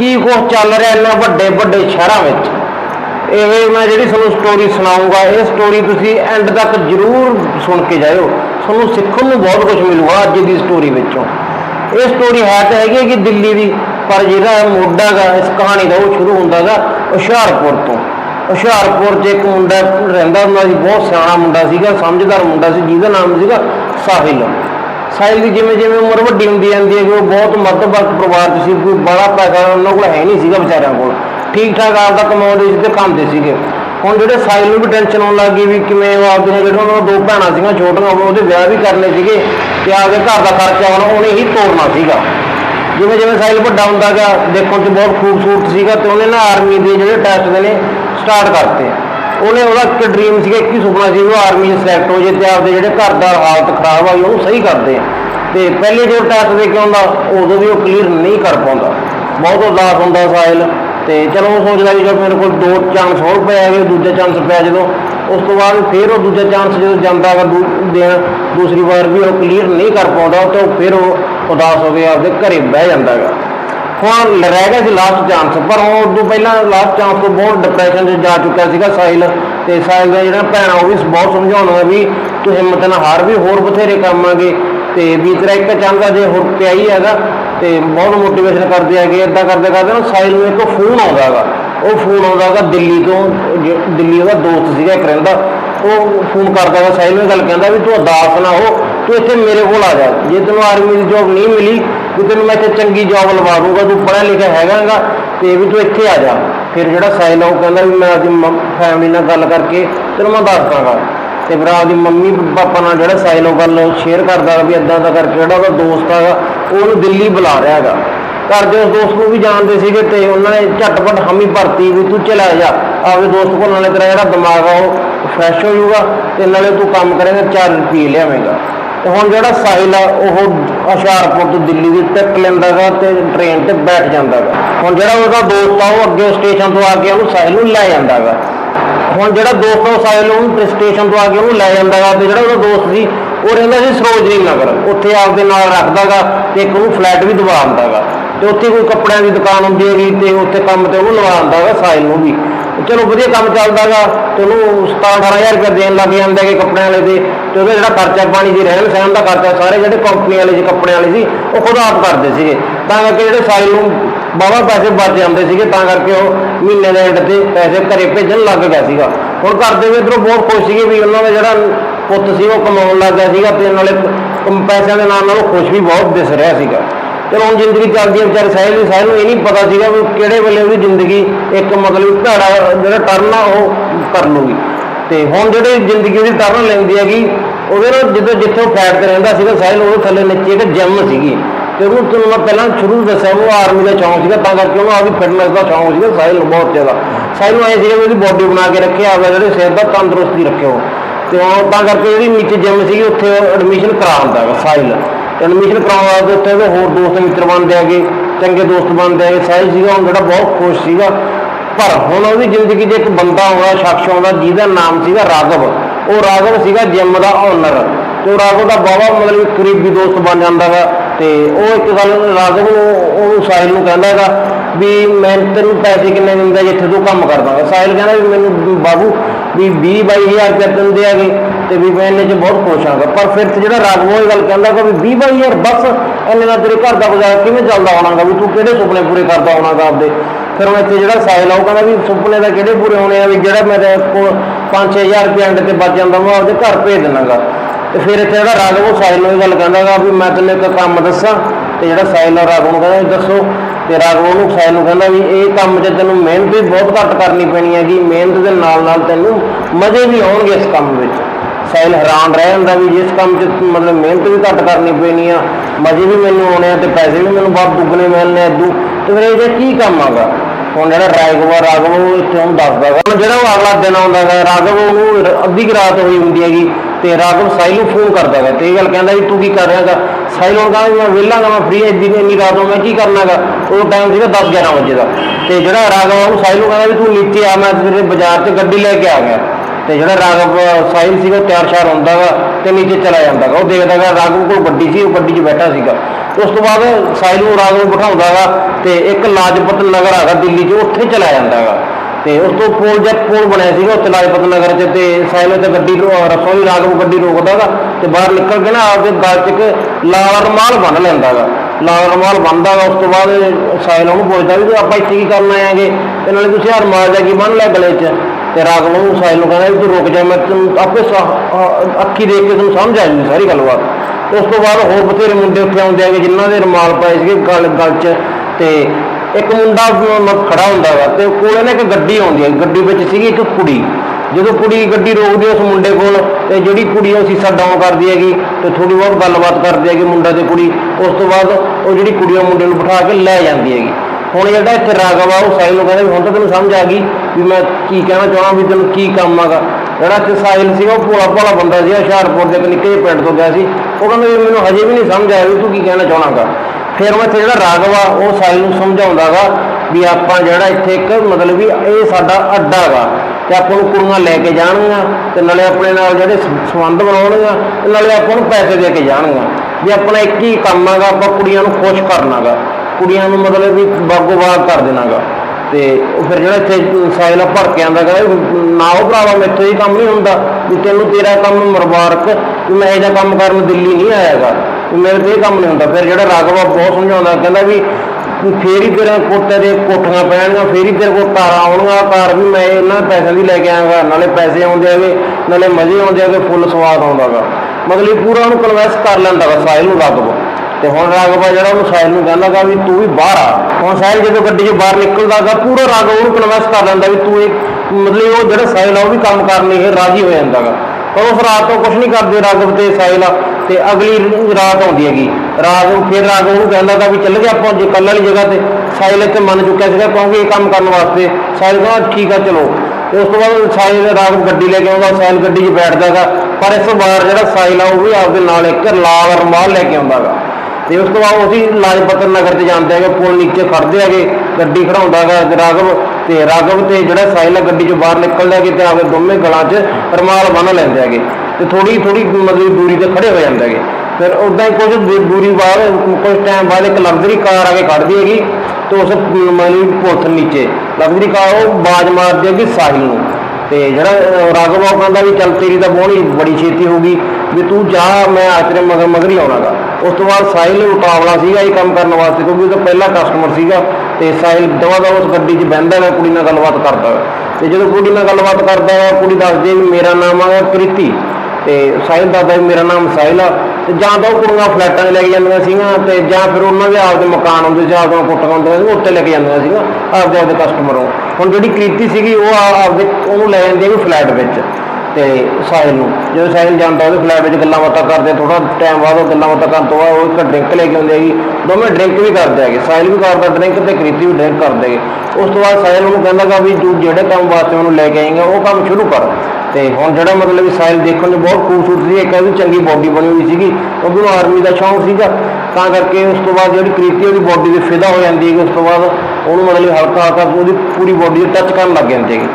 ਕੀ ਕੁਛ ਚੱਲ ਰਿਹਾ ਇਹਨਾਂ ਵੱਡੇ ਵੱਡੇ ਸ਼ਹਿਰਾਂ ਵਿੱਚ? ਇਵੇਂ ਮੈਂ ਜਿਹੜੀ ਤੁਹਾਨੂੰ ਸਟੋਰੀ ਸੁਣਾਉਂਗਾ, ਇਹ ਸਟੋਰੀ ਤੁਸੀਂ ਐਂਡ ਤੱਕ ਜ਼ਰੂਰ ਸੁਣ ਕੇ ਜਾਇਓ। ਤੁਹਾਨੂੰ ਸਿੱਖਣ ਨੂੰ ਬਹੁਤ ਕੁਝ ਮਿਲੂਗਾ ਅੱਜ ਦੀ ਸਟੋਰੀ ਵਿੱਚੋਂ। ਇਹ ਸਟੋਰੀ ਹੈ ਤਾਂ ਹੈਗੀ ਹੈ ਕਿ ਦਿੱਲੀ ਦੀ, ਪਰ ਜਿਹੜਾ ਮੋਢਾ ਗਾ, ਇਸ ਕਹਾਣੀ ਦਾ ਉਹ ਸ਼ੁਰੂ ਹੁੰਦਾ ਗਾ ਹੁਸ਼ਿਆਰਪੁਰ ਤੋਂ। ਹੁਸ਼ਿਆਰਪੁਰ 'ਚ ਇੱਕ ਮੁੰਡਾ ਰਹਿੰਦਾ ਹੁੰਦਾ ਸੀ ਬਹੁਤ ਸਿਆਣਾ ਮੁੰਡਾ ਸੀਗਾ, ਸਮਝਦਾਰ ਮੁੰਡਾ ਸੀ, ਜਿਹਦਾ ਨਾਮ ਸੀਗਾ ਸਾਹਿਲ। ਸਾਹਿਲ ਦੀ ਜਿਵੇਂ ਜਿਵੇਂ ਉਮਰ ਵੱਡੀ ਹੁੰਦੀ ਜਾਂਦੀ ਹੈ ਕਿ ਉਹ ਬਹੁਤ ਮੱਧਵਰਗ ਪਰਿਵਾਰ 'ਚ ਸੀ, ਕੋਈ ਬੜਾ ਪੈਸਾ ਉਹਨਾਂ ਕੋਲ ਹੈ ਨਹੀਂ ਸੀਗਾ ਵਿਚਾਰਿਆਂ ਕੋਲ। ਠੀਕ ਠਾਕ ਆਪਦਾ ਕਮਾਉਂਦੇ ਸੀ ਤੇ ਖਾਂਦੇ ਸੀਗੇ। ਹੁਣ ਜਿਹੜੇ ਸਾਹਿਲ ਨੂੰ ਵੀ ਟੈਨਸ਼ਨ ਆਉਣ ਲੱਗੀ ਵੀ ਕਿਵੇਂ ਉਹ ਆਪਦੇ ਜਿਹੜਾ ਉਹਨਾਂ ਦੋ ਭੈਣਾਂ ਸੀਗੀਆਂ ਛੋਟੀਆਂ ਉਹਦੇ ਵਿਆਹ ਵੀ ਕਰਨੇ ਸੀਗੇ ਤੇ ਆਪਦੇ ਘਰ ਦਾ ਖਰਚਾ ਹੁਣ ਉਹਨੇ ਹੀ ਤੋਰਨਾ ਸੀਗਾ। ਜਿਵੇਂ ਜਿਵੇਂ ਸਾਈਲ ਵੱਡਾ ਹੁੰਦਾ ਗਿਆ, ਦੇਖਣ 'ਚ ਬਹੁਤ ਖੂਬਸੂਰਤ ਸੀਗਾ ਤੇ ਉਹਨੇ ਨਾ ਆਰਮੀ ਦੇ ਜਿਹੜੇ ਟੈਸਟ ਦੇ ਨੇ ਸਟਾਰਟ ਕਰਤੇ। ਉਹਨੇ ਉਹਦਾ ਇੱਕ ਡ੍ਰੀਮ ਸੀਗਾ, ਇੱਕ ਹੀ ਸੁਪਨਾ ਸੀ ਉਹ ਆਰਮੀ 'ਚ ਸਿਲੈਕਟ ਹੋ ਜੇ ਤੇ ਆਪਦੇ ਜਿਹੜੇ ਘਰ ਦਾ ਹਾਲਤ ਖਰਾਬ ਆ, ਉਹਨੂੰ ਸਹੀ ਕਰਦੇ ਆ। ਤੇ ਪਹਿਲੇ ਜਦੋਂ ਟੈਸਟ ਦੇ ਕੇ ਆਉਂਦਾ, ਉਦੋਂ ਵੀ ਉਹ ਕਲੀਅਰ ਨਹੀਂ ਕਰ ਪਾਉਂਦਾ। ਬਹੁਤ ਉਦਾਸ ਹੁੰਦਾ ਸਾਹਿਲ। ਤੇ ਚਲੋ, ਉਹ ਸੋਚਦਾ ਵੀ ਜਦ ਮੇਰੇ ਕੋਲ ਦੋ ਚਾਂਸ ਹੋਰ ਪਏ ਹੈਗੇ, ਦੂਜਾ ਚਾਂਸ ਪਿਆ ਜਦੋਂ। ਉਸ ਤੋਂ ਬਾਅਦ ਫਿਰ ਉਹ ਦੂਜਾ ਚਾਂਸ ਜਦੋਂ ਜਾਂਦਾ ਹੈਗਾ ਦੂ- ਦੇਣ, ਦੂਸਰੀ ਵਾਰ ਵੀ ਉਹ ਕਲੀਅਰ ਨਹੀਂ ਕਰ ਪਾਉਂਦਾ, ਤੇ ਫਿਰ ਉਹ ਉਦਾਸ ਹੋ ਕੇ ਆਪਦੇ ਘਰੇ ਬਹਿ ਜਾਂਦਾ ਹੈਗਾ ਹੁਣ ਰਹਿ ਗਿਆ ਸੀ ਲਾਸਟ ਚਾਂਸ ਪਰ ਉਹ ਉਦੋਂ ਪਹਿਲਾਂ ਲਾਸਟ ਚਾਂਸ ਤੋਂ ਬਹੁਤ ਡਿਪਰੈਸ਼ਨ 'ਚ ਜਾ ਚੁੱਕਿਆ ਸੀਗਾ ਸਾਹਿਲ ਤੇ ਸਾਹਿਲ ਦਾ ਜਿਹੜਾ ਭੈਣਾ ਉਹ ਵੀ ਬਹੁਤ ਸਮਝਾਉਂਦਾ ਵੀ ਤੂੰ ਹਿੰਮਤ ਨਾ ਹਾਰ ਵੀ ਹੋਰ ਬਥੇਰੇ ਕੰਮਾਂਗੇ ਤੇ ਵੀ ਤੇਰਾ ਇੱਕ ਚਾਹੁੰਦਾ ਜੇ ਹੋਰ ਪਿਆ ਹੀ ਹੈਗਾ ਤੇ ਬਹੁਤ ਮੋਟੀਵੇਸ਼ਨ ਕਰਦੇ ਹੈਗੇ ਇਦਾਂ ਕਰਦੇ ਕਰਦੇ ਨਾ ਸਾਹਿਲ ਨੂੰ ਇੱਕ ਫੋਨ ਆਉਂਦਾ ਹੈਗਾ, ਉਹ ਫੋਨ ਆਉਂਦਾ ਹੈਗਾ ਦਿੱਲੀ ਤੋਂ ਦਿੱਲੀ ਉਹਦਾ ਦੋਸਤ ਸੀਗਾ ਇੱਕ ਰਹਿੰਦਾ, ਉਹ ਫੋਨ ਕਰਦਾ ਹੈਗਾ, ਸਾਹਿਲ ਨੂੰ ਇਹ ਗੱਲ ਕਹਿੰਦਾ ਵੀ ਤੂੰ ਉਦਾਸ ਨਾ ਹੋ, ਤੂੰ ਇੱਥੇ ਮੇਰੇ ਕੋਲ ਆ ਜਾ, ਜੇ ਤੈਨੂੰ ਆਰਮੀ ਦੀ ਜੋਬ ਨਹੀਂ ਮਿਲੀ ਵੀ ਤੈਨੂੰ ਮੈਂ ਇੱਥੇ ਚੰਗੀ ਜੋਬ ਲਵਾ ਦੂੰਗਾ ਤੂੰ ਪੜ੍ਹਿਆ ਲਿਖਿਆ ਹੈਗਾਗਾ, ਤੇ ਵੀ ਤੂੰ ਇੱਥੇ ਆ ਜਾ। ਫਿਰ ਜਿਹੜਾ ਸਾਹਿਲ ਆ ਉਹ ਕਹਿੰਦਾ ਵੀ ਮੈਂ ਆਪਦੀ ਫੈਮਿਲੀ ਨਾਲ ਗੱਲ ਕਰਕੇ ਤੈਨੂੰ ਮੈਂ ਦੱਸ ਦਾਂਗਾ। ਤੇ ਫਿਰ ਆਪਦੀ ਮੰਮੀ, ਪਾਪਾ ਨਾਲ ਜਿਹੜਾ ਸਾਹਿਲ ਉਹ ਗੱਲ ਸ਼ੇਅਰ ਕਰਦਾ ਵੀ ਇਦਾਂ ਦਾ ਕਰਕੇ ਜਿਹੜਾ ਉਹਦਾ ਦੋਸਤ ਹੈਗਾ, ਉਹਨੂੰ ਦਿੱਲੀ ਬੁਲਾ ਰਿਹਾ ਹੈਗਾ। ਘਰ ਦੇ ਉਸ ਦੋਸਤ ਨੂੰ ਵੀ ਜਾਣਦੇ ਸੀਗੇ ਤੇ ਉਹਨਾਂ ਨੇ ਝਟਪਟ ਹਾਮੀ ਭਰਤੀ ਵੀ ਤੂੰ ਚਲਾ ਜਾ। ਆਪਦੇ ਦੋਸਤ ਕੋਲ ਨਾਲੇ ਤੇਰਾ ਜਿਹੜਾ ਦਿਮਾਗ ਆ ਉਹ ਫਰੈਸ਼ ਹੋ ਜਾਊਗਾ ਤੇ ਨਾਲੇ ਤੂੰ ਕੰਮ ਕਰੇਂਗਾ 4 ਰੁਪਏ ਲਿਆਵੇਂਗਾ। ਤੇ ਹੁਣ ਜਿਹੜਾ ਸਾਹਿਲ ਆ, ਉਹ ਹੁਸ਼ਿਆਰਪੁਰ ਤੋਂ ਦਿੱਲੀ ਦੀ ਟਿਕਟ ਲੈਂਦਾ ਗਾ ਤੇ ਟ੍ਰੇਨ ਤੇ ਬੈਠ ਜਾਂਦਾ ਗਾ। ਹੁਣ ਜਿਹੜਾ ਉਹਦਾ ਦੋਸਤ ਆ, ਉਹ ਅੱਗੇ ਸਟੇਸ਼ਨ ਤੋਂ ਆ ਕੇ ਉਹਨੂੰ ਸਾਹਿਲ ਨੂੰ ਲੈ ਜਾਂਦਾ ਗਾ। ਹੁਣ ਜਿਹੜਾ ਦੋਸਤ ਆ, ਉਹ ਸਾਹਿਲ ਨੂੰ ਸਟੇਸ਼ਨ ਤੋਂ ਆ ਕੇ ਉਹਨੂੰ ਲੈ ਜਾਂਦਾ ਗਾ ਤੇ ਜਿਹੜਾ ਉਹਦਾ ਦੋਸਤ ਸੀ, ਉਹ ਰਹਿੰਦਾ ਸੀ ਸਰੋਜਨੀ ਨਗਰ ਉੱਥੇ ਆਪਦੇ ਨਾਲ ਰੱਖਦਾ ਗਾ ਤੇ ਇੱਕ ਉਹਨੂੰ ਫਲੈਟ ਵੀ ਦਵਾ ਦਿੰਦਾ ਗਾ। ਤੇ ਉੱਥੇ ਕੋਈ ਕੱਪੜਿਆਂ ਦੀ ਦੁਕਾਨ ਹੁੰਦੀ ਹੈਗੀ ਤੇ ਉੱਥੇ ਕੰਮ ਤੇ ਉਹਨੂੰ ਲਵਾ ਦਿੰਦਾ ਗਾ ਸਾਹਿਲ ਨੂੰ ਵੀ। ਚਲੋ ਵਧੀਆ ਕੰਮ ਚੱਲਦਾ ਗਾ ਤੇ ਉਹਨੂੰ 17-18000 ਰੁਪਏ ਦੇਣ ਲੱਗ ਜਾਂਦੇ ਹੈਗੇ ਕੱਪੜਿਆਂ ਵਾਲੇ ਦੇ ਤੇ ਉਹਦਾ ਜਿਹੜਾ ਖਰਚਾ ਪਾਣੀ ਦੀ ਰਹਿਣ ਸਹਿਣ ਦਾ ਖਰਚਾ, ਸਾਰੇ ਜਿਹੜੇ ਕੰਪਨੀ ਵਾਲੇ ਸੀ, ਕੱਪੜਿਆਂ ਵਾਲੇ ਸੀ, ਉਹ ਖੁਦ ਆਪ ਕਰਦੇ ਸੀਗੇ। ਤਾਂ ਕਰਕੇ ਜਿਹੜੇ ਸਾਹਿਲ ਨੂੰ ਬਾਵਾ ਪੈਸੇ ਬਚ ਜਾਂਦੇ ਸੀਗੇ, ਤਾਂ ਕਰਕੇ ਉਹ ਮਹੀਨੇ ਦੇ ਐਂਡ ਤੇ ਪੈਸੇ ਘਰੇ ਭੇਜਣ ਲੱਗ ਗਿਆ ਸੀਗਾ। ਹੁਣ ਘਰ ਦੇ ਵੀ ਇੱਧਰੋਂ ਬਹੁਤ ਖੁਸ਼ ਸੀਗੇ ਵੀ ਉਹਨਾਂ ਦਾ ਜਿਹੜਾ ਪੁੱਤ ਸੀ, ਉਹ ਕਮਾਉਣ ਲੱਗ ਗਿਆ ਸੀਗਾ, ਤੇ ਨਾਲੇ ਕਮ- ਪੈਸਿਆਂ ਦੇ ਨਾਲ ਨਾਲ ਉਹ ਖੁਸ਼ ਵੀ ਬਹੁਤ ਦਿਸ ਰਿਹਾ ਸੀਗਾ। ਚਲੋ ਹੁਣ ਜ਼ਿੰਦਗੀ ਚੱਲਦੀ ਹੈ ਵਿਚਾਰੇ ਸਾਹਿਲ ਦੀ, ਸਾਹਿਲ ਨੂੰ ਇਹ ਨਹੀਂ ਪਤਾ ਸੀਗਾ ਵੀ ਕਿਹੜੇ ਵੇਲੇ ਉਹਦੀ ਜ਼ਿੰਦਗੀ ਇੱਕ ਮਤਲਬ ਭੈੜਾ ਜਿਹੜਾ ਟਰਨ ਆ ਉਹ ਕਰ ਲੂਗੀ ਤੇ ਹੁਣ ਜਿਹੜੀ ਜ਼ਿੰਦਗੀ ਉਹਦੀ ਟਰਨ ਲੈਂਦੀ ਹੈਗੀ, ਉਹਦੇ ਨਾਲ ਜਿੱਦੋਂ ਜਿੱਥੇ ਉਹ ਫੈਟ ਤੇ ਰਹਿੰਦਾ ਸੀਗਾ, ਸਾਹਿਲ ਉਹਦੇ ਥੱਲੇ ਨੀਚੇ ਇੱਕ ਜਿਮ ਸੀਗੀ। ਤੇ ਉਹਨੂੰ ਤੁਹਾਨੂੰ ਮੈਂ ਪਹਿਲਾਂ ਸ਼ੁਰੂ ਦੱਸਿਆ ਉਹ ਆਰਮੀ ਦਾ ਚੌਂਕ ਸੀਗਾ, ਤਾਂ ਕਰਕੇ ਉਹਨੂੰ ਆਪਦੀ ਫਿਟਨੈਸ ਦਾ ਚੌਂਕ ਸੀਗਾ, ਸਾਹਿਲ ਨੂੰ ਬਹੁਤ ਜ਼ਿਆਦਾ। ਸਾਹਿਲ ਨੂੰ ਐ ਸੀਗਾ ਵੀ ਉਹਦੀ ਬੋਡੀ ਬਣਾ ਕੇ ਰੱਖਿਆ ਆਪਦਾ ਜਿਹੜੇ ਸਿਹਤ ਦਾ ਤੰਦਰੁਸਤੀ ਰੱਖਿਓ ਤੇ ਉਹ ਤਾਂ ਕਰਕੇ ਜਿਹੜੀ ਨੀਚੇ ਜਿਮ ਸੀਗੀ, ਉੱਥੇ ਐਡਮਿਸ਼ਨ ਕਰਾ ਦਿੰਦਾ ਹੈਗਾ, ਸਾਹਿਲ। ਐਡਮਿਸ਼ਨ ਕਰਾਉਣ ਵਾਸਤੇ ਉੱਥੇ ਉਹਦੇ ਹੋਰ ਦੋਸਤ ਮਿੱਤਰ ਬਣਦੇ ਹੈਗੇ, ਚੰਗੇ ਦੋਸਤ ਬਣਦੇ ਹੈਗੇ, ਸਾਹਿਲ ਸੀਗਾ ਹੁਣ ਜਿਹੜਾ ਬਹੁਤ ਖੁਸ਼ ਸੀਗਾ। ਪਰ ਹੁਣ ਉਹਦੀ ਜ਼ਿੰਦਗੀ 'ਚ ਇੱਕ ਬੰਦਾ ਆਉਂਦਾ, ਸ਼ਖਸ ਆਉਂਦਾ, ਜਿਹਦਾ ਨਾਮ ਸੀਗਾ ਰਾਘਵ। ਉਹ ਰਾਘਵ ਸੀਗਾ ਜਿੰਮ ਦਾ ਓਨਰ ਤੇ ਉਹ ਰਾਘਵ ਦਾ ਬਾਵਾ ਮਤਲਬ ਕਰੀਬੀ ਦੋਸਤ ਬਣ ਜਾਂਦਾ ਗਾ ਤੇ ਉਹ ਇੱਕ ਗੱਲ ਰਾਘਵ ਨੂੰ, ਉਹਨੂੰ ਸਾਹਿਲ ਨੂੰ ਕਹਿੰਦਾ ਹੈਗਾ ਵੀ ਮੈਂ ਤੈਨੂੰ ਪੈਸੇ ਕਿੰਨੇ ਦਿੰਦਾ ਜਿੱਥੇ ਤੂੰ ਕੰਮ ਕਰਦਾਗਾ ਸਾਹਿਲ ਕਹਿੰਦਾ ਵੀ ਮੈਨੂੰ ਬਾਬੂ ਵੀ 20 22000 ਰੁਪਏ ਦਿੰਦੇ ਦੇ ਆਗੇ ਤੇ ਵੀ ਮੈਂ ਇਹਨੇ 'ਚ ਬਹੁਤ ਖੁਸ਼ ਆਂਗਾ ਪਰ ਫਿਰ ਤੇ ਜਿਹੜਾ ਰਾਘਵ ਇਹ ਗੱਲ ਕਹਿੰਦਾ ਕਿ ਵੀ 20 22000 ਬਸ ਇੰਨੇ ਨਾਲ ਤੇਰੇ ਘਰ ਦਾ ਗੁਜ਼ਾਰਾ ਕਿਵੇਂ ਚੱਲਦਾ ਹੋਣਾਗਾ ਵੀ ਤੂੰ ਕਿਹੜੇ ਸੁਪਨੇ ਪੂਰੇ ਕਰਦਾ ਹੋਣਾਗਾ ਆਪਦੇ? ਫਿਰ ਉਹ ਇੱਥੇ ਜਿਹੜਾ ਸਾਹਿਲ ਆ, ਉਹ ਕਹਿੰਦਾ ਵੀ ਸੁਪਨੇ ਦਾ ਕਿਹੜੇ ਪੂਰੇ ਹੋਣੇ ਆ? ਵੀ ਜਿਹੜਾ ਮੇਰੇ ਕੋਲ 5-6000 ਰੁਪਏ ਅੰਡ ਤੇ ਬਚ ਜਾਂਦਾ, ਮੈਂ ਆਪਦੇ ਘਰ ਭੇਜ ਦਿੰਨਾਗਾ ਤੇ ਫਿਰ ਇੱਥੇ ਜਿਹੜਾ ਰਾਘਵ ਉਹ ਸਾਹਿਲ ਨੂੰ ਇਹ ਗੱਲ ਕਹਿੰਦਾਗਾ ਵੀ ਮੈਂ ਤੈਨੂੰ ਇੱਕ ਕੰਮ ਦੱਸਾਂ। ਤੇ ਜਿਹੜਾ ਸਾਹਿਲ ਆ ਰਾਘਵ ਨੂੰ ਕਹਿੰਦਾ ਦੱਸੋ। ਤੇ ਰਾਘਵ ਨੂੰ ਸਾਹਿਲ ਨੂੰ ਕਹਿੰਦਾ ਵੀ ਇਹ ਕੰਮ 'ਚ ਤੈਨੂੰ ਮਿਹਨਤ ਵੀ ਬਹੁਤ ਘੱਟ ਕਰਨੀ ਪੈਣੀ ਹੈਗੀ। ਮਿਹਨਤ ਦੇ ਨਾਲ ਨਾਲ ਤੈਨੂੰ ਮਜ਼ੇ ਵੀ ਆਉਣਗੇ ਇਸ ਕੰਮ ਵਿੱਚ। ਸਾਹਿਲ ਹੈਰਾਨ ਰਹਿ ਜਾਂਦਾ ਵੀ ਜਿਸ ਕੰਮ 'ਚ ਮਤਲਬ ਮਿਹਨਤ ਵੀ ਘੱਟ ਕਰਨੀ ਪੈਣੀ ਆ, ਮਜ਼ੇ ਵੀ ਮੈਨੂੰ ਆਉਣੇ ਆ ਤੇ ਪੈਸੇ ਵੀ ਮੈਨੂੰ ਬਹੁਤ ਦੁੱਗਣੇ ਮਿਲਣੇ ਆ ਇਦੂ। ਤੇ ਫਿਰ ਇਹ ਜਿਹਾ ਕੀ ਕੰਮ ਆਗਾ? ਹੁਣ ਜਿਹੜਾ ਰਾਘਵ ਆ ਰਾਘਵ ਉਹ ਇੱਥੇ ਉਹਨੂੰ ਦੱਸਦਾ ਗਾ। ਹੁਣ ਜਿਹੜਾ ਉਹ ਅਗਲਾ ਦਿਨ ਆਉਂਦਾ ਹੈ ਰਾਘਵ ਉਹਨੂੰ ਅੱਧੀ ਕੁ ਰਾਤ ਹੋਈ ਹੁੰਦੀ ਹੈਗੀ ਤੇ ਰਾਘਵ ਸਾਹਿਲ ਨੂੰ ਫੋਨ ਕਰਦਾ ਹੈ ਤੇ ਇਹ ਗੱਲ ਕਹਿੰਦਾ ਵੀ ਤੂੰ ਕੀ ਕਰ ਰਿਹਾਗਾ? ਸਾਹਿਲ ਨੂੰ ਕਹਿੰਦਾ ਵੀ ਮੈਂ ਵਿਹਲਾ ਗਾ, ਮੈਂ ਫ੍ਰੀ ਐ ਦਿਨ ਇੰਨੀ ਰਾਤ ਨੂੰ ਮੈਂ ਕੀ ਕਰਨਾਗਾ ਉਹ ਟਾਈਮ ਸੀਗਾ 10 11 ਵਜੇ ਦਾ। ਤੇ ਜਿਹੜਾ ਰਾਘਵ ਆ, ਉਹ ਸਾਹਿਲ ਨੂੰ ਕਹਿੰਦਾ ਵੀ ਤੂੰ ਨੀਚੇ ਆ, ਮੈਂ ਤੇਰੇ ਬਾਜ਼ਾਰ 'ਚ ਗੱਡੀ ਲੈ ਕੇ ਆ ਗਿਆ। ਤੇ ਜਿਹੜਾ ਰਾਘਵ ਸਾਹਿਲ ਸੀਗਾ, ਉਹ ਤਿਆਰ ਸ਼ਾਰ ਹੁੰਦਾ ਵਾ ਤੇ ਨੀਚੇ ਚਲਾ ਜਾਂਦਾ ਗਾ। ਉਹ ਦੇਖਦਾ ਗਾ, ਰਾਘਵ ਕੋਲ ਗੱਡੀ ਸੀ, ਉਹ ਗੱਡੀ 'ਚ ਬੈਠਾ ਸੀਗਾ। ਉਸ ਤੋਂ ਬਾਅਦ ਸਾਹਿਲ ਨੂੰ ਰਾਗ ਨੂੰ ਬਿਠਾਉਂਦਾ ਗਾ ਤੇ ਇੱਕ ਲਾਜਪਤ ਨਗਰ ਹੈਗਾ ਦਿੱਲੀ 'ਚ, ਉੱਥੇ ਚਲਾ ਜਾਂਦਾ ਗਾ। ਤੇ ਉਸ ਤੋਂ ਪੁਲ ਜਦ ਪੁਲ ਬਣਿਆ ਸੀਗਾ ਉੱਥੇ ਲਾਜਪਤ ਨਗਰ 'ਚ ਤੇ ਸਾਹਿਲ ਤੇ ਗੱਡੀ ਰੋ- ਰਸੋਈ ਰਾਗ ਗੱਡੀ ਰੋਕਦਾ ਗਾ ਤੇ ਬਾਹਰ ਨਿਕਲ ਕੇ ਨਾ ਆਪਦੇ ਗਲ 'ਚ ਇੱਕ ਲਾਲ ਰੁਮਾਲ ਬੰਨ ਲੈਂਦਾ ਗਾ। ਲਾਲ ਰੁਮਾਲ ਬੰਨਦਾ ਗਾ, ਉਸ ਤੋਂ ਬਾਅਦ ਸਾਹਿਲ ਉਹਨੂੰ ਪੁੱਛਦਾ ਵੀ ਆਪਾਂ ਇੱਥੇ ਕੀ ਕਰਨ ਆਏਗੇ ਤੇ ਨਾਲੇ ਤੁਸੀਂ ਹਰਮਾਲ ਦਾ ਕੀ ਬੰਨ ਲਿਆ ਗਲੇ 'ਚ। ਤੇ ਰਾਗ ਨੂੰ ਸਾਹਿਲ ਨੂੰ ਕਹਿੰਦਾ ਵੀ ਤੂੰ ਰੁਕ ਜਾ, ਮੈਂ ਤੈਨੂੰ ਆਪੇ ਸਾ- ਅੱਖੀ ਦੇਖ ਕੇ ਤੈਨੂੰ ਸਮਝ ਆ ਜੂਗੀ ਸਾਰੀ ਗੱਲਬਾਤ। ਉਸ ਤੋਂ ਬਾਅਦ ਹੋਰ ਬਥੇਰੇ ਮੁੰਡੇ ਉੱਥੇ ਆਉਂਦੇ ਆਗੇ ਜਿਨ੍ਹਾਂ ਦੇ ਰੁਮਾਲ ਪਾਏ ਸੀਗੇ ਗਲ ਗਲ 'ਚ ਤੇ ਇੱਕ ਮੁੰਡਾ ਮ- ਮ- ਖੜਾ ਹੁੰਦਾ ਵਾ ਤੇ ਕੋਲੇ ਨਾ ਇੱਕ ਗੱਡੀ ਆਉਂਦੀ ਹੈ, ਗੱਡੀ ਵਿੱਚ ਸੀਗੀ ਇੱਕ ਕੁੜੀ। ਜਦੋਂ ਕੁੜੀ ਗੱਡੀ ਰੋਕਦੀ ਉਸ ਮੁੰਡੇ ਕੋਲ ਤੇ ਜਿਹੜੀ ਕੁੜੀ ਉਹ ਸੀਸਾ ਡਾਊਨ ਕਰਦੀ ਹੈਗੀ ਤੇ ਥੋੜੀ ਬਹੁਤ ਗੱਲਬਾਤ ਕਰਦੀ ਹੈਗੀ ਮੁੰਡਾ ਤੇ ਕੁੜੀ। ਉਸ ਤੋਂ ਬਾਅਦ ਉਹ ਜਿਹੜੀ ਕੁੜੀ ਉਹ ਮੁੰਡੇ ਨੂੰ ਬਿਠਾ ਕੇ ਲੈ ਜਾਂਦੀ ਹੈਗੀ। ਹੁਣ ਜਿਹੜਾ ਇੱਥੇ ਰਾਗਵ ਆ, ਉਹ ਸਾਹਿਲ ਨੂੰ ਕਹਿੰਦਾ ਵੀ ਹੁਣ ਤਾਂ ਤੈਨੂੰ ਸਮਝ ਆ ਗਈ ਵੀ ਮੈਂ ਕੀ ਕਹਿਣਾ ਚਾਹਣਾ, ਵੀ ਤੈਨੂੰ ਕੀ ਕੰਮ ਆਗਾ। ਜਿਹੜਾ ਇੱਥੇ ਸਾਹਿਲ ਸੀਗਾ, ਉਹ ਭੋਲਾ ਭੋਲਾ ਬੰਦਾ ਸੀ ਹੁਸ਼ਿਆਰਪੁਰ ਦੇ ਇੱਕ ਨਿੱਕੇ ਜਿਹੇ ਪਿੰਡ ਤੋਂ ਗਿਆ ਸੀ। ਉਹ ਕਹਿੰਦਾ ਵੀ ਮੈਨੂੰ ਹਜੇ ਵੀ ਨਹੀਂ ਸਮਝ ਆਇਆ ਵੀ ਤੂੰ ਕੀ ਕਹਿਣਾ ਚਾਹਣਾਗਾ। ਫਿਰ ਮੈਂ ਇੱਥੇ ਜਿਹੜਾ ਰਾਗਵ ਆ, ਉਹ ਸਾਹਿਲ ਨੂੰ ਸਮਝਾਉਂਦਾਗਾ ਵੀ ਆਪਾਂ ਜਿਹੜਾ ਇੱਥੇ ਇੱਕ ਮਤਲਬ ਵੀ ਇਹ ਸਾਡਾ ਅੱਡਾ ਗਾ, ਤੇ ਆਪਾਂ ਨੂੰ ਕੁੜੀਆਂ ਲੈ ਕੇ ਜਾਣਗੀਆਂ, ਤੇ ਨਾਲੇ ਆਪਣੇ ਨਾਲ ਜਿਹੜੇ ਸੰਬੰਧ ਬਣਾਉਣਗੀਆਂ, ਤੇ ਨਾਲੇ ਆਪਾਂ ਨੂੰ ਪੈਸੇ ਦੇ ਕੇ ਜਾਣਗੀਆਂ। ਵੀ ਆਪਣਾ ਇੱਕ ਹੀ ਕੰਮ ਆਗਾ, ਆਪਾਂ ਕੁੜੀਆਂ ਨੂੰ ਖੁਸ਼ ਕਰਨਾਗਾ। ਕੁੜੀਆਂ ਨੂੰ ਮਤਲਬ ਵੀ ਬਾਗੋ ਬਾਗ ਕਰ ਦੇਣਾਗਾ। ਤੇ ਉਹ ਫਿਰ ਜਿਹੜਾ ਇੱਥੇ ਸਾਇਲਾ ਭੜ ਕੇ ਆਂਦਾ ਕਹਿੰਦਾ ਵੀ ਨਾ ਉਹ ਭਰਾਵਾ ਮੈਥੋਂ ਇਹ ਕੰਮ ਨਹੀਂ ਹੁੰਦਾ ਵੀ ਤੈਨੂੰ ਤੇਰਾ ਕੰਮ ਮੁਬਾਰਕ, ਵੀ ਮੈਂ ਇਹਦਾ ਕੰਮ ਕਰਨ ਦਿੱਲੀ ਨਹੀਂ ਆਇਆਗਾ। ਵੀ ਮੇਰੇ ਤੇ ਇਹ ਕੰਮ ਨਹੀਂ ਹੁੰਦਾ। ਫਿਰ ਜਿਹੜਾ ਰਾਘਵਾ ਬਹੁਤ ਸਮਝਾਉਂਦਾ, ਕਹਿੰਦਾ ਵੀ ਵੀ ਫੇਰ ਹੀ ਤੇਰੇ ਕੋਟੇ ਦੇ ਕੋਠੀਆਂ ਪੈਣਗੀਆਂ, ਫੇਰ ਹੀ ਤੇਰੇ ਕੋਲ ਕਾਰਾਂ ਆਉਣਗੀਆਂ ਕਾਰ ਵੀ ਮੈਂ ਇਹਨਾਂ ਪੈਸੇ ਦੀ ਲੈ ਕੇ ਆਇਆਗਾ। ਨਾਲੇ ਪੈਸੇ ਆਉਂਦੇ ਹੈਗੇ, ਨਾਲੇ ਮਜ਼ੇ ਆਉਂਦੇ ਹੈਗੇ, ਫੁੱਲ ਸਵਾਦ ਆਉਂਦਾਗਾ। ਮਤਲਬ ਪੂਰਾ ਉਹਨੂੰ ਕਨਵੈਂਸ ਕਰ ਲੈਂਦਾ ਵਾ ਸਾਹਿਲ ਨੂੰ ਰਾਘਵਾ। ਤੇ ਹੁਣ ਰਾਘਵਾ ਜਿਹੜਾ ਉਹਨੂੰ ਸਾਹਿਲ ਨੂੰ ਕਹਿੰਦਾਗਾ ਵੀ ਤੂੰ ਵੀ ਬਾਹਰ ਆ। ਹੁਣ ਸਾਹਿਲ ਜਦੋਂ ਗੱਡੀ 'ਚ ਬਾਹਰ ਨਿਕਲਦਾਗਾ ਪੂਰਾ ਰਾਘਵ ਉਹਨੂੰ ਕਨਵੈਂਸ ਕਰ ਲੈਂਦਾ ਵੀ ਤੂੰ ਇਹ ਮਤਲਬ ਉਹ ਜਿਹੜਾ ਸਾਹਿਲ ਆ, ਉਹ ਵੀ ਕੰਮ ਕਰਨ ਲਈ ਇਹ ਰਾਜੀ ਹੋ ਜਾਂਦਾਗਾ ਪਰ ਉਸ ਰਾਤ ਤੋਂ ਕੁਝ ਨਹੀਂ ਕਰਦੇ ਰਾਘਵ ਤੇ ਸਾਹਿਲ ਤੇ ਅਗਲੀ ਰਾਤ ਆਉਂਦੀ ਹੈਗੀ। ਰਾਤ ਨੂੰ ਫਿਰ ਰਾਘਵ ਕਹਿੰਦਾ ਕਹਿੰਦਾਗਾ ਵੀ ਚੱਲ ਗਿਆ ਆਪਾਂ ਜੇ ਕੱਲ ਵਾਲੀ ਜਗ੍ਹਾ ਤੇ ਸਾਹਿਲ ਇੱਥੇ ਮੰਨ ਚੁੱਕਿਆ ਸੀਗਾ ਕਿਉਂਕਿ ਇਹ ਕੰਮ ਕਰਨ ਵਾਸਤੇ। ਸਾਹਿਲ ਕਹਿੰਦਾ ਠੀਕ ਆ, ਚਲੋ। ਉਸ ਤੋਂ ਬਾਅਦ ਸਾਹਿਲ ਰਾਘਵ ਗੱਡੀ ਲੈ ਕੇ ਆਉਂਦਾ, ਸਾਹਿਲ ਗੱਡੀ 'ਚ ਬੈਠਦਾਗਾ ਪਰ ਇਸ ਵਾਰ ਜਿਹੜਾ ਸਾਹਿਲ ਆ, ਉਹ ਵੀ ਆਪਦੇ ਨਾਲ ਇੱਕ ਲਾਲ ਰੁਮਾਲ ਲੈ ਕੇ ਆਉਂਦਾਗਾ ਤੇ ਉਸ ਤੋਂ ਬਾਅਦ ਅਸੀਂ ਲਾਜਪਤ ਨਗਰ ਤੇ ਜਾਂਦੇ ਹੈਗੇ ਪੁਲ ਨੀਚੇ ਖੜਦੇ ਹੈਗੇ ਗੱਡੀ ਖੜਾਉਂਦਾ ਹੈਗਾ ਤੇ ਰਾਘਵ ਤੇ ਰਾਘਵ ਤੇ ਜਿਹੜਾ ਸਾਹਿਲ ਆ ਗੱਡੀ ਚੋਂ ਬਾਹਰ ਨਿਕਲਦਾ ਹੈਗੇ ਤੇ ਆਪਦੇ ਦੋਵੇਂ ਗਲਾਂ 'ਚ ਰਮਾਲ ਬੰਨ ਲੈਂਦੇ ਹੈਗੇ ਤੇ ਥੋੜੀ ਥੋੜੀ ਮਤਲਬ ਦੂਰੀ ਤੇ ਖੜੇ ਹੋ ਜਾਂਦੇ ਹੈਗੇ। ਫਿਰ ਉਦਾਂ ਹੀ ਕੁਝ ਦੂਰੀ ਬਾਅਦ ਕੁਝ ਟਾਈਮ ਬਾਅਦ ਇੱਕ ਲਗਜ਼ਰੀ ਕਾਰ ਆ ਕੇ ਖੜਦੀ ਹੈਗੀ ਤੇ ਉਸ ਮਤਲਬ ਪੁਲਿਸ ਨੀਚੇ ਲਗਜ਼ਰੀ ਕਾਰ ਉਹ ਬਾਜ ਮਾਰਦੀ ਹੈਗੀ ਸਾਹਿਲ ਨੂੰ। ਤੇ ਜਿਹੜਾ ਅਹ, ਰਾਘਵ ਉਹ ਕਹਿੰਦਾ ਵੀ ਚੱਲ ਤੇਰੀ ਤਾਂ ਬੋਣੀ ਬੜੀ ਛੇਤੀ ਹੋਊਗੀ ਵੀ ਤੂੰ ਜਾ ਮੈਂ ਆ ਤੇਰੇ ਮਗਰ ਮਗਰ ਹੀ ਆਉਣਾਗਾ। ਉਸ ਤੋਂ ਬਾਅਦ ਸਾਹਿਲ ਮੁਕਾਬਲਾ ਸੀਗਾ ਇਹ ਕੰਮ ਕਰਨ ਵਾਸਤੇ, ਕਿਉਂਕਿ ਉਹਦਾ ਪਹਿਲਾ ਕਸਟਮਰ ਸੀਗਾ ਤੇ ਸਾਹਿਲ ਦਵਾ ਦਾ ਉਸ ਗੱਡੀ 'ਚ ਬਹਿੰਦਾ ਹੈ ਕੁੜੀ ਨਾਲ ਗੱਲਬਾਤ ਕਰਦਾ ਹੈ ਤੇ ਜਦੋਂ ਕੁੜੀ ਨਾਲ ਗੱਲਬਾਤ ਕਰਦਾ ਹੈ ਕੁੜੀ ਦੱਸਦੀ ਹੈ ਵੀ ਮੇਰਾ ਨਾਮ ਆ ਪ੍ਰੀਤੀ ਤੇ ਸਾਹਿਲ ਦੱਸਦਾ ਵੀ ਮੇਰਾ ਨਾਮ ਸਾਹਿਲ ਆ। ਤੇ ਜਾਂ ਤਾਂ ਉਹ ਕੁੜੀਆਂ ਫਲੈਟਾਂ 'ਚ ਲੈ ਕੇ ਜਾਂਦੀਆਂ ਸੀਗੀਆਂ ਤੇ ਜਾਂ ਫਿਰ ਉਹਨਾਂ ਦੇ ਆਪਦੇ ਮਕਾਨ ਹੁੰਦੇ ਸੀ ਆਪਦੇ ਕੋਠੀਆਂ ਹੁੰਦੀਆਂ ਸੀ ਉੱਥੇ ਲੈ ਕੇ ਜਾਂਦੀਆਂ ਸੀਗੀਆਂ ਆਪਦੇ ਆਪਦੇ ਕਸਟਮਰ ਕਸਟਮਰੋਂ ਹੁਣ ਜਿਹੜੀ ਕ੍ਰੀਤੀ ਸੀਗੀ, ਉਹ ਆਪਦੇ ਉਹਨੂੰ ਲੈ ਜਾਂਦੀ ਹੈ ਵੀ ਫਲੈਟ ਵਿੱਚ। ਤੇ ਸਾਹਿਲ ਨੂੰ। ਜਦੋਂ ਸਾਹਿਲ ਜਾਂਦਾ, ਉਹਦੇ ਫਲੈਟ ਵਿੱਚ ਗੱਲਾਂ ਬਾਤਾਂ ਕਰਦੇ ਥੋੜਾ ਟਾਈਮ ਬਾਅਦ ਉਹ ਗੱਲਾਂ ਬਾਤਾਂ ਕਰਨ ਤੋਂ ਬਾਅਦ ਉਹ ਇੱਕ ਡਰਿੰਕ ਲੈ ਕੇ ਆਉਂਦੇ ਹੈਗੀ। ਦੋਵੇਂ ਡਰਿੰਕ ਵੀ ਕਰਦੇ ਹੈਗੇ। ਸਾਹਿਲ ਵੀ ਕਰਦਾ ਡਰਿੰਕ ਤੇ ਕ੍ਰਿਤੀ ਵੀ ਡਰਿੰਕ ਕਰਦੇ ਹੈਗੇ। ਉਸ ਤੋਂ ਬਾਅਦ ਸਾਹਿਲ ਉਹਨੂੰ ਕਹਿੰਦਾਗਾ ਵੀ ਤੂੰ ਜਿਹੜੇ ਕੰਮ ਵਾਸਤੇ ਉਹਨੂੰ ਲੈ ਕੇ ਆਏਂਗਾ ਉਹ ਕੰਮ ਸ਼ੁਰੂ ਕਰ। ਤੇ ਹੁਣ ਜਿਹੜਾ ਮਤਲਬ ਵੀ ਸਾਹਿਲ ਦੇਖਣ ਨੂੰ ਬਹੁਤ ਖੂਬਸੂਰਤ ਸੀ, ਇੱਕ ਉਹਦੀ ਚੰਗੀ ਬਾਡੀ ਬਣੀ ਹੋਈ ਸੀਗੀ। ਕਿਉਂਕਿ ਉਹਨੂੰ ਆਰਮੀ ਦਾ ਸ਼ੌਂਕ ਸੀਗਾ। ਤਾਂ ਕਰਕੇ ਉਸ ਤੋਂ ਬਾਅਦ ਜਿਹੜੀ ਕ੍ਰਿਤੀ ਉਹਦੀ ਬਾਡੀ ਦੇ ਫਿਦਾ ਹੋ ਜਾਂਦੀ ਹੈਗੀ, ਉਸ ਤੋਂ ਬਾਅਦ ਉਹਨੂੰ ਮਤਲਬ ਹਲਕਾ ਹਲਕਾ ਉਹਦੀ ਪੂਰੀ ਬਾਡੀ ਤੇ ਟੱਚ ਕਰਨ ਲੱਗ ਜਾਂਦੀ ਹੈਗੀ।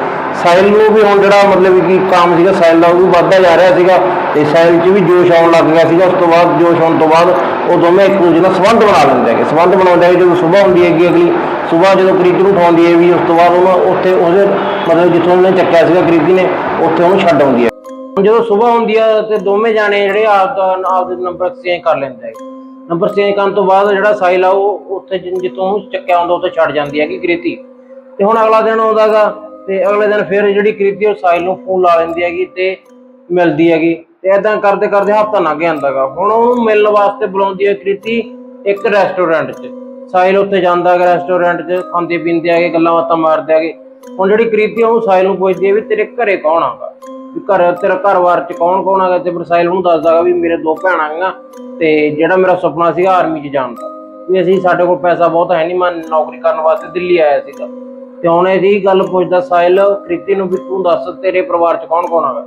ਸਾਇਲ ਨੂੰ ਵੀ ਹੁਣ ਜਿਹੜਾ ਮਤਲਬ ਕਿ ਕੰਮ ਸੀਗਾ ਸਾਇਲ ਦਾ ਉਹ ਵੀ ਵੱਧਦਾ ਜਾ ਰਿਹਾ ਸੀਗਾ ਤੇ ਸਾਇਲ 'ਚ ਵੀ ਜੋਸ਼ ਆਉਣ ਲੱਗ ਗਿਆ ਸੀਗਾ। ਉਸ ਤੋਂ ਬਾਅਦ ਜੋਸ਼ ਆਉਣ ਤੋਂ ਬਾਅਦ ਉਹ ਦੋਵੇਂ ਇੱਕ ਦੂਜੇ ਨਾਲ ਸੰਬੰਧ ਬਣਾ ਲੈਂਦੇ ਹੈਗੇ। ਸੰਬੰਧ ਬਣਾਉਂਦੇ ਹੈਗੇ ਜਦੋਂ ਸਵੇਰ ਹੁੰਦੀ ਹੈਗੀ ਅਗਲੀ, ਸਵੇਰ ਜਦੋਂ ਕ੍ਰੀਤੀ ਨੂੰ ਉਠਾਉਂਦੀ ਹੈ ਵੀ ਉਸ ਤੋਂ ਬਾਅਦ ਉਹਨੂੰ ਉੱਥੇ ਉਹਦੇ ਮਤਲਬ ਜਿੱਥੋਂ ਉਹਨੇ ਚੱਕਿਆ ਸੀਗਾ ਕ੍ਰੀਤੀ ਨੇ, ਉੱਥੇ ਉਹਨੂੰ ਛੱਡ ਆਉਂਦੀ ਹੈ। ਹੁਣ ਜਦੋਂ ਸਵੇਰ ਹੁੰਦੀ ਆ ਤੇ ਦੋਵੇਂ ਜਾਣੇ ਜਿਹੜੇ ਆਪ ਦਾ ਆਪ ਦੇ ਨੰਬਰ ਐਕਸਚੇਂਜ ਕਰ ਲੈਂਦੇ ਹੈਗੇ। ਨੰਬਰ ਐਕਸਚੇਂਜ ਕਰਨ ਤੋਂ ਬਾਅਦ ਜਿਹੜਾ ਸਾਹਿਲ ਆ, ਉਹ ਉੱਥੇ ਜਿੱਥੋਂ ਚੱਕਿਆ ਹੁੰਦਾ, ਉੱਥੇ ਛੱਡ ਜਾਂਦੀ ਹੈਗੀ ਕ੍ਰੀਤੀ ਤੇ ਹੁਣ ਅਗਲਾ ਦਿਨ ਆਉਂਦਾਗਾ ਤੇ ਅਗਲੇ ਦਿਨ ਫਿਰ ਜਿਹੜੀ ਕ੍ਰੀਤੀ ਉਹ ਸਾਹਿਲ ਨੂੰ ਫੋਨ ਲਾ ਲੈਂਦੀ ਹੈਗੀ ਤੇ ਮਿਲਦੀ ਹੈਗੀ। ਤੇ ਐਦਾਂ ਕਰਦੇ ਕਰਦੇ ਹਫਤਾ ਲੰਘ ਜਾਂਦਾਗਾ ਹੁਣ ਉਹਨੂੰ ਮਿਲਣ ਵਾਸਤੇ ਬੁਲਾਉਂਦੀ ਹੈ ਕ੍ਰੀਤੀ ਇੱਕ ਰੈਸਟੋਰੈਂਟ 'ਚ। ਸਾਹਿਲ ਉੱਥੇ ਜਾਂਦਾ ਹੈਗਾ ਰੈਸਟੋਰੈਂਟ 'ਚ, ਖਾਂਦੇ ਪੀਂਦੇ ਹੈਗੇ, ਗੱਲਾਂ ਬਾਤਾਂ ਮਾਰਦੇ ਹੈਗੇ। ਹੁਣ ਜਿਹੜੀ ਕ੍ਰੀਤੀ ਉਹ ਸਾਹਿਲ ਨੂੰ ਪੁੱਛਦੀ ਹੈ ਵੀ ਤੇਰੇ ਘਰੇ ਕੌਣ ਆਗਾ ਵੀ ਘਰ, ਤੇਰਾ ਘਰ-ਬਾਰ 'ਚ ਕੌਣ ਕੌਣ ਹੈਗਾ? ਤੇ ਫਿਰ ਸਾਹਿਲ ਉਹਨੂੰ ਦੱਸਦਾਗਾ ਵੀ ਮੇਰੇ ਦੋ ਭੈਣਾਂ ਹੈਗੀਆਂ ਤੇ ਜਿਹੜਾ ਮੇਰਾ ਸੁਪਨਾ ਸੀਗਾ ਆਰਮੀ 'ਚ ਜਾਣ ਦਾ। ਵੀ ਅਸੀਂ ਸਾਡੇ ਕੋਲ ਪੈਸਾ ਬਹੁਤ ਹੈ ਨਹੀਂ ਮੈਂ ਨੌਕਰੀ ਕਰਨ ਵਾਸਤੇ ਦਿੱਲੀ ਆਇਆ ਸੀਗਾ। ਤੇ ਹੁਣ ਇਹਦੀ ਗੱਲ ਪੁੱਛਦਾ ਸਾਹਿਲ, ਕ੍ਰਿਤੀ ਨੂੰ ਵੀ ਤੂੰ ਦੱਸ ਤੇਰੇ ਪਰਿਵਾਰ 'ਚ ਕੌਣ ਕੌਣ ਹੈਗਾ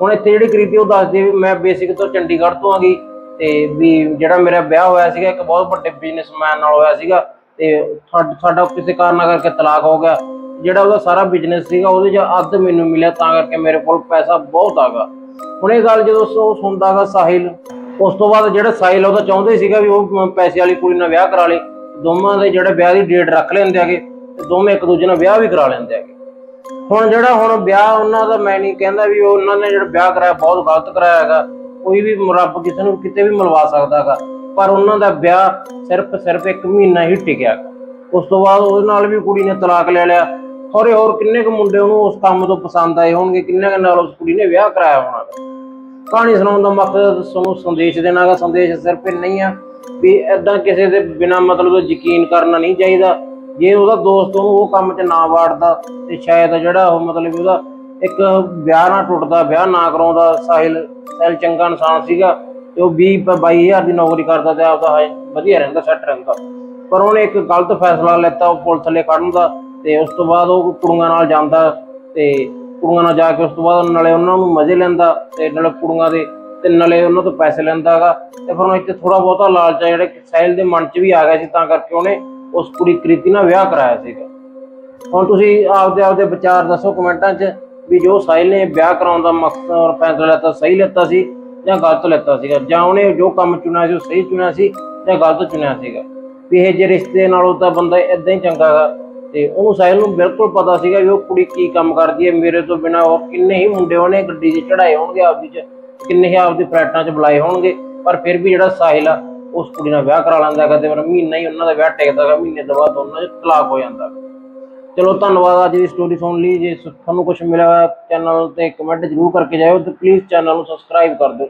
ਹੁਣ ਇੱਥੇ ਜਿਹੜੀ ਕ੍ਰਿਤੀ ਉਹ ਦੱਸਦੀ ਵੀ ਮੈਂ ਬੇਸਿਕ ਤੋਂ ਚੰਡੀਗੜ੍ਹ ਤੋਂ ਆਗੀ ਤੇ ਵੀ ਜਿਹੜਾ ਮੇਰਾ ਵਿਆਹ ਹੋਇਆ ਸੀਗਾ, ਇੱਕ ਬਹੁਤ ਵੱਡੇ ਬਿਜ਼ਨਸਮੈਨ ਨਾਲ ਹੋਇਆ ਸੀਗਾ ਤੇ ਸਾਡਾ ਕਿਸੇ ਕਾਰਨ ਕਰਕੇ ਤਲਾਕ ਹੋ ਗਿਆ। ਜਿਹੜਾ ਉਹਦਾ ਸਾਰਾ ਬਿਜ਼ਨਸ ਸੀਗਾ, ਉਹਦੇ 'ਚ ਅੱਧ ਮੈਨੂੰ ਮਿਲਿਆ, ਤਾਂ ਕਰਕੇ ਮੇਰੇ ਕੋਲ ਪੈਸਾ ਬਹੁਤ ਆਗਾ। ਹੁਣ ਇਹ ਗੱਲ ਜਦੋਂ ਉਹ ਸੁਣਦਾਗਾ ਸਾਹਿਲ, ਉਸ ਤੋਂ ਬਾਅਦ ਜਿਹੜਾ ਸਾਹਿਲ ਉਹਦਾ ਚਾਹੁੰਦੇ ਸੀਗਾ ਵੀ ਉਹ ਪੈਸੇ ਵਾਲੀ ਕੁੜੀ ਨਾਲ ਵਿਆਹ ਕਰਾ ਲੇ। ਦੋਵਾਂ ਦੇ ਜਿਹੜੇ ਵਿਆਹ ਦੀ ਡੇਟ ਰੱਖ ਲੈਂਦੇ ਆਗੇ ਤੇ ਦੋਵੇਂ ਇੱਕ ਦੂਜੇ ਨਾਲ ਵਿਆਹ ਵੀ ਕਰਾ ਲੈਂਦੇ ਆਗੇ ਹੁਣ ਜਿਹੜਾ ਹੁਣ ਵਿਆਹ ਉਹਨਾਂ ਦਾ ਮੈਂ ਨਹੀਂ ਕਹਿੰਦਾ ਵੀ ਉਹਨਾਂ ਨੇ ਜਿਹੜਾ ਵਿਆਹ ਕਰਾਇਆ, ਬਹੁਤ ਗਲਤ ਕਰਾਇਆ ਹੈਗਾ। ਕੋਈ ਵੀ ਰੱਬ ਕਿਸੇ ਨੂੰ ਕਿਤੇ ਵੀ ਮਿਲਵਾ ਸਕਦਾ ਹੈਗਾ। ਪਰ ਉਹਨਾਂ ਦਾ ਵਿਆਹ ਸਿਰਫ ਸਿਰਫ ਇੱਕ ਮਹੀਨਾ ਹੀ ਟਿਕਿਆ ਉਸ ਤੋਂ ਬਾਅਦ ਉਹਦੇ ਨਾਲ ਵੀ ਕੁੜੀ ਨੇ ਤਲਾਕ ਲੈ ਲਿਆ। ਹੋਰੇ ਹੋਰ ਕਿੰਨੇ ਕੁ ਮੁੰਡੇ ਉਹਨੂੰ ਉਸ ਕੰਮ ਤੋਂ ਪਸੰਦ ਆਏ ਹੋਣਗੇ, ਕਿੰਨੇ ਕੁ ਨਾਲ ਉਸ ਕੁੜੀ ਨੇ ਵਿਆਹ ਕਰਾਇਆ ਹੋਣਾ ਕਹਾਣੀ ਸੁਣਾਉਣ ਦਾ ਮਕਸਦ ਤੁਹਾਨੂੰ ਸੰਦੇਸ਼ ਦੇਣਾ ਗਾ ਸੰਦੇਸ਼ ਸਿਰਫ ਇਹ ਨਹੀਂ ਆ ਵੀ ਐਦਾਂ ਕਿਸੇ ਦੇ ਬਿਨਾ ਮਤਲਬ ਤੋਂ ਯਕੀਨ ਕਰਨਾ ਨਹੀਂ ਚਾਹੀਦਾ। ਜੇ ਉਹਦਾ ਦੋਸਤ ਉਹਨੂੰ ਉਹ ਕੰਮ 'ਚ ਨਾ ਵਾੜਦਾ ਤੇ ਸ਼ਾਇਦ ਜਿਹੜਾ ਉਹ ਮਤਲਬ ਉਹਦਾ ਇੱਕ ਵਿਆਹ ਨਾ ਟੁੱਟਦਾ, ਵਿਆਹ ਨਾ ਕਰਾਉਂਦਾ, ਸਾਹਿਲ ਸਾਹਿਲ ਚੰਗਾ ਇਨਸਾਨ ਸੀਗਾ ਤੇ ਉਹ 20 22000 ਦੀ ਨੌਕਰੀ ਕਰਦਾ ਤੇ ਆਪਦਾ ਹੈ ਵਧੀਆ ਰਹਿੰਦਾ, ਸੈੱਟ ਰਹਿੰਦਾ। ਪਰ ਉਹਨੇ ਇੱਕ ਗਲਤ ਫੈਸਲਾ ਲੈਤਾ, ਉਹ ਪੁਲਿਸ ਥੱਲੇ ਕੱਢਣ ਦਾ ਤੇ ਉਸ ਤੋਂ ਬਾਅਦ ਉਹ ਕੁੜੀਆਂ ਨਾਲ ਜਾਂਦਾ ਤੇ ਕੁੜੀਆਂ ਨਾਲ ਜਾ ਕੇ ਉਸ ਤੋਂ ਬਾਅਦ ਨਾਲੇ ਉਹਨਾਂ ਨੂੰ ਮਜ਼ੇ ਲੈਂਦਾ ਤੇ ਨਾਲੇ ਕੁੜੀਆਂ ਦੇ ਤੇ ਨਾਲੇ ਉਹਨਾਂ ਤੋਂ ਪੈਸੇ ਲੈਂਦਾ ਹੈਗਾ ਤੇ ਫਿਰ ਉਹ ਇੱਥੇ ਥੋੜਾ ਬਹੁਤਾ ਲਾਲਚ ਆ, ਜਿਹੜਾ ਸਾਹਿਲ ਦੇ ਮਨ 'ਚ ਵੀ ਆ ਗਿਆ ਸੀ ਤਾਂ ਕਰਕੇ ਉਹਨੇ ਉਸ ਕੁੜੀ ਕ੍ਰਿਤੀ ਨਾਲ ਵਿਆਹ ਕਰਾਇਆ ਸੀਗਾ। ਹੁਣ ਤੁਸੀਂ ਆਪਦੇ ਆਪਦੇ ਵਿਚਾਰ ਦੱਸੋ ਕਮੈਂਟਾਂ 'ਚ ਵੀ ਜੋ ਸਾਹਿਲ ਨੇ ਵਿਆਹ ਕਰਾਉਣ ਦਾ ਮਕਸਦ ਔਰ ਫੈਸਲਾ ਲੈਤਾ ਸਹੀ ਲੈਤਾ ਸੀ ਜਾਂ ਗਲਤ ਲੈਤਾ ਸੀਗਾ? ਜਾਂ ਉਹਨੇ ਜੋ ਕੰਮ ਚੁਣਿਆ ਸੀ ਉਹ ਸਹੀ ਚੁਣਿਆ ਸੀ ਜਾਂ ਗਲਤ ਚੁਣਿਆ ਸੀਗਾ? ਵੀ ਇਹ ਜੇ ਰਿਸ਼ਤੇ ਨਾਲੋਂ ਤਾਂ ਬੰਦਾ ਇਦਾਂ ਹੀ ਚੰਗਾ ਗਾ। ਤੇ ਉਹਨੂੰ ਸਾਹਿਲ ਨੂੰ ਬਿਲਕੁਲ ਪਤਾ ਸੀਗਾ ਵੀ ਉਹ ਕੁੜੀ ਕੀ ਕੰਮ ਕਰਦੀ ਹੈ। ਮੇਰੇ ਤੋਂ ਬਿਨਾ ਹੋਰ ਕਿੰਨੇ ਹੀ ਮੁੰਡੇ ਉਹਨੇ ਗੱਡੀ 'ਚ ਚੜਾਏ ਹੋਣਗੇ, ਆਪਦੀ 'ਚ ਕਿੰਨੇ ਹੀ ਆਪਦੀ ਫਲੈਟਾਂ 'ਚ ਬੁਲਾਏ ਹੋਣਗੇ। ਪਰ ਫਿਰ ਵੀ ਜਿਹੜਾ ਸਾਹਿਲ ਆ ਉਸ ਕੁੜੀ ਨਾਲ ਵਿਆਹ ਕਰਾ ਲੈਂਦਾ ਹੈਗਾ ਤੇ ਫਿਰ ਮਹੀਨਾ ਹੀ ਉਹਨਾਂ ਦਾ ਵਿਆਹ ਟਿਕਦਾ ਹੈਗਾ, ਮਹੀਨੇ ਤੋਂ ਬਾਅਦ ਉਹਨਾਂ 'ਚ ਤਲਾਕ ਹੋ ਜਾਂਦਾ ਚਲੋ ਧੰਨਵਾਦ, ਅੱਜ ਦੀ ਸਟੋਰੀ ਸੁਣ ਲਈ, ਜੇ ਤੁਹਾਨੂੰ ਕੁਝ ਮਿਲਿਆ ਚੈਨਲ ਤੇ ਕਮੈਂਟ ਜ਼ਰੂਰ ਕਰਕੇ ਜਾਇਓ ਤੇ ਪਲੀਜ਼ ਚੈਨਲ ਨੂੰ ਸਬਸਕ੍ਰਾਈਬ ਕਰ ਦਿਓ।